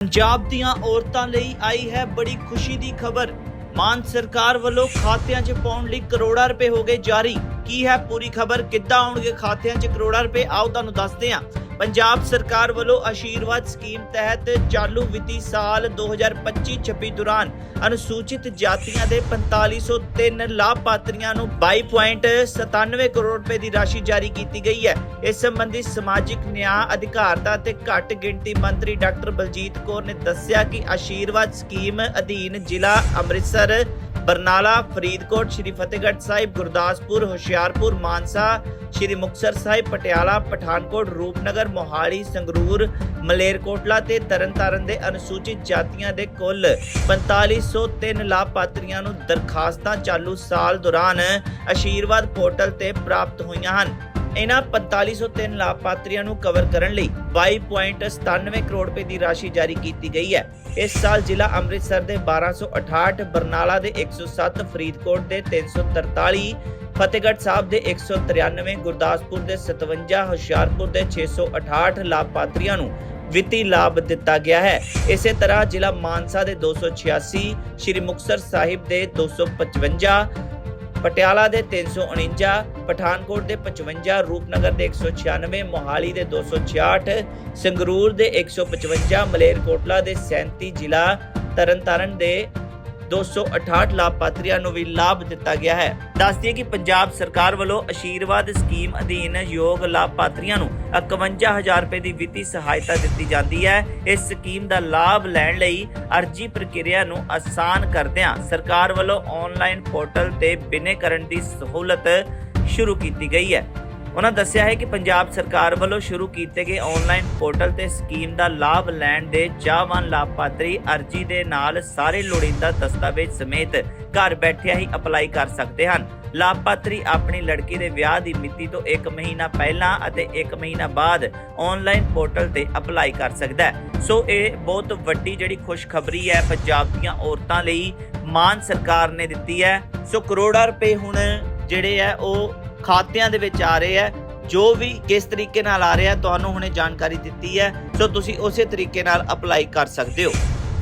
ਪੰਜਾਬ ਦੀਆਂ ਔਰਤਾਂ ਲਈ ਆਈ ਹੈ ਬੜੀ ਖੁਸ਼ੀ ਦੀ ਖਬਰ। ਮਾਨ ਸਰਕਾਰ ਵੱਲੋਂ ਖਾਤਿਆਂ 'ਚ ਪਾਉਣ ਲਈ ਕਰੋੜਾਂ ਰੁਪਏ ਹੋ ਗਏ ਜਾਰੀ। ਕੀ ਹੈ ਪੂਰੀ ਖਬਰ? ਕਿੱਦਾਂ ਆਉਣਗੇ ਖਾਤਿਆਂ 'ਚ ਕਰੋੜਾਂ ਰੁਪਏ? ਆਓ ਤੁਹਾਨੂੰ ਦੱਸਦੇ ਹਾਂ। ਪੰਜਾਬ ਸਰਕਾਰ ਵੱਲੋਂ ਆਸ਼ੀਰਵਾਦ ਸਕੀਮ ਤਹਿਤ ਚਾਲੂ ਵਿੱਤੀ ਸਾਲ 2025-26 ਦੌਰਾਨ ਅਨੁਸੂਚਿਤ ਜਾਤੀਆਂ ਦੇ 4503 ਲਾਭਪਾਤਰੀਆਂ ਨੂੰ 22.97 ਕਰੋੜ ਰੁਪਏ ਦੀ ਰਾਸ਼ੀ ਜਾਰੀ ਕੀਤੀ ਗਈ ਹੈ। ਇਸ ਸੰਬੰਧੀ ਸਮਾਜਿਕ ਨਿਆਂ ਅਧਿਕਾਰਤਾ ਤੇ ਘੱਟ ਗਿਣਤੀ ਮੰਤਰੀ ਡਾਕਟਰ ਬਲਜੀਤ ਕੌਰ ਨੇ ਦੱਸਿਆ ਕਿ ਆਸ਼ੀਰਵਾਦ ਸਕੀਮ ਅਧੀਨ ਜ਼ਿਲ੍ਹਾ ਅੰਮ੍ਰਿਤਸਰ ਬਰਨਾਲਾ, ਫਰੀਦਕੋਟ, ਸ਼੍ਰੀ ਫਤਿਹਗੜ੍ਹ ਸਾਹਿਬ, ਗੁਰਦਾਸਪੁਰ, ਹੁਸ਼ਿਆਰਪੁਰ, ਮਾਨਸਾ, ਸ਼੍ਰੀ ਮੁਕਤਸਰ ਸਾਹਿਬ, ਪਟਿਆਲਾ, ਪਠਾਨਕੋਟ, ਰੂਪਨਗਰ, ਮੋਹਾਲੀ, ਸੰਗਰੂਰ, ਮਲੇਰਕੋਟਲਾ ਤੇ ਤਰਨਤਾਰਨ ਦੇ ਅਨੁਸੂਚਿਤ ਜਾਤੀਆਂ ਦੇ ਕੁੱਲ 4503 ਲਾਭਪਾਤਰੀਆਂ ਨੂੰ ਦਰਖਾਸਤਾਂ ਚਾਲੂ ਸਾਲ ਦੌਰਾਨ ਆਸ਼ੀਰਵਾਦ ਪੋਰਟਲ ਤੇ ਪ੍ਰਾਪਤ ਹੋਈਆਂ ਹਨ। ਇਹਨਾਂ 4503 ਲਾਭਪਾਤਰੀਆਂ ਨੂੰ ਕਵਰ ਕਰਨ ਲਈ 22.97 ਕਰੋੜ ਰੁਪਏ ਦੀ ਰਾਸ਼ੀ ਜਾਰੀ ਕੀਤੀ ਗਈ ਹੈ। ਇਸ ਸਾਲ ਜ਼ਿਲ੍ਹਾ ਅੰਮ੍ਰਿਤਸਰ ਦੇ 1268 ਬਰਨਾਲਾ ਦੇ 107 ਫਰੀਦਕੋਟ ਦੇ 343 ਫਤਿਹਗੜ੍ਹ ਸਾਹਿਬ ਦੇ 193 ਗੁਰਦਾਸਪੁਰ ਦੇ 57 ਹੁਸ਼ਿਆਰਪੁਰ ਦੇ 668 ਲਾਭਪਾਤਰੀਆਂ ਨੂੰ ਵਿੱਤੀ ਲਾਭ ਦਿੱਤਾ ਗਿਆ ਹੈ। ਇਸੇ ਤਰ੍ਹਾਂ ਜ਼ਿਲ੍ਹਾ ਮਾਨਸਾ ਦੇ 286 ਸ਼੍ਰੀ ਮੁਕਤਸਰ ਸਾਹਿਬ ਦੇ 255 ਪਟਿਆਲਾ ਦੇ 349 ਪਠਾਨਕੋਟ ਦੇ 55 ਰੂਪਨਗਰ ਦੇ 196 ਮੋਹਾਲੀ ਦੇ 266 ਸੰਗਰੂਰ ਦੇ 155 ਮਲੇਰਕੋਟਲਾ ਦੇ 37 ਜ਼ਿਲ੍ਹਾ ਤਰਨਤਾਰਨ ਦੇ 268 ਲਾਭਪਾਤਰੀਆਂ ਨੂੰ ਵੀ ਲਾਭ ਦਿੱਤਾ ਗਿਆ ਹੈ। ਦੱਸ ਕਿ ਪੰਜਾਬ ਸਰਕਾਰ ਵੱਲੋਂ ਆਸ਼ੀਰਵਾਦ ਸਕੀਮ ਅਧੀਨ ਯੋਗ ਲਾਭਪਾਤਰੀਆਂ ਨੂੰ 51000 ਰੁਪਏ ਦੀ ਵਿੱਤੀ ਸਹਾਇਤਾ ਦਿੱਤੀ ਜਾਂਦੀ ਹੈ। ਇਸ ਸਕੀਮ ਦਾ ਲਾਭ ਲੈਣ ਲਈ ਅਰਜੀ ਪ੍ਰਕਿਰਿਆ ਨੂੰ ਆਸਾਨ ਕਰਦਿਆਂ ਸਰਕਾਰ ਵੱਲੋਂ ਆਨਲਾਈਨ ਪੋਰਟਲ ਤੇ ਬਿਨੇਕਰਨ ਦੀ ਸਹੂਲਤ ਸ਼ੁਰੂ ਕੀਤੀ ਗਈ ਹੈ। ਉਹਨਾਂ ਦੱਸਿਆ ਹੈ ਕਿ ਪੰਜਾਬ ਸਰਕਾਰ ਵੱਲੋਂ ਸ਼ੁਰੂ ਕੀਤੇ ਗਏ ਆਨਲਾਈਨ ਪੋਰਟਲ ਤੇ ਸਕੀਮ ਦਾ ਲਾਭ ਲੈਣ ਦੇ ਚਾਹਵਾਨ ਲਾਭਪਾਤਰੀ ਅਰਜੀ ਦੇ ਨਾਲ ਸਾਰੇ ਲੋੜੀਂਦਾ ਦਸਤਾਵੇਜ਼ ਸਮੇਤ ਘਰ ਬੈਠਿਆਂ ਹੀ ਅਪਲਾਈ ਕਰ ਸਕਦੇ ਹਨ। ਲਾਭਪਾਤਰੀ ਆਪਣੀ ਲੜਕੀ ਦੇ ਵਿਆਹ ਦੀ ਮਿਤੀ ਤੋਂ 1 ਮਹੀਨਾ ਪਹਿਲਾਂ ਅਤੇ 1 ਮਹੀਨਾ ਬਾਅਦ ਆਨਲਾਈਨ ਪੋਰਟਲ ਤੇ ਅਪਲਾਈ ਕਰ ਸਕਦਾ ਹੈ। ਸੋ ਇਹ ਬਹੁਤ ਵੱਡੀ ਜਿਹੜੀ ਖੁਸ਼ਖਬਰੀ ਹੈ ਪੰਜਾਬ ਦੀਆਂ ਔਰਤਾਂ ਲਈ। ਮਾਨ ਸਰਕਾਰ ਨੇ ਦਿੱਤੀ ਹੈ। ਸੋ ਕਰੋੜਾਂ ਰੁਪਏ ਹੁਣ ਜਿਹੜੇ ਹੈ ਉਹ ਖਾਤਿਆਂ ਦੇ ਵਿੱਚ ਆ ਰਹੇ ਹੈ, ਜੋ ਵੀ ਕਿਸ ਤਰੀਕੇ ਨਾਲ ਆ ਰਿਹਾ ਤੁਹਾਨੂੰ ਹੁਣੇ ਜਾਣਕਾਰੀ ਦਿੱਤੀ ਹੈ, ਸੋ ਤੁਸੀਂ ਉਸੇ ਤਰੀਕੇ ਨਾਲ ਅਪਲਾਈ ਕਰ ਸਕਦੇ ਹੋ।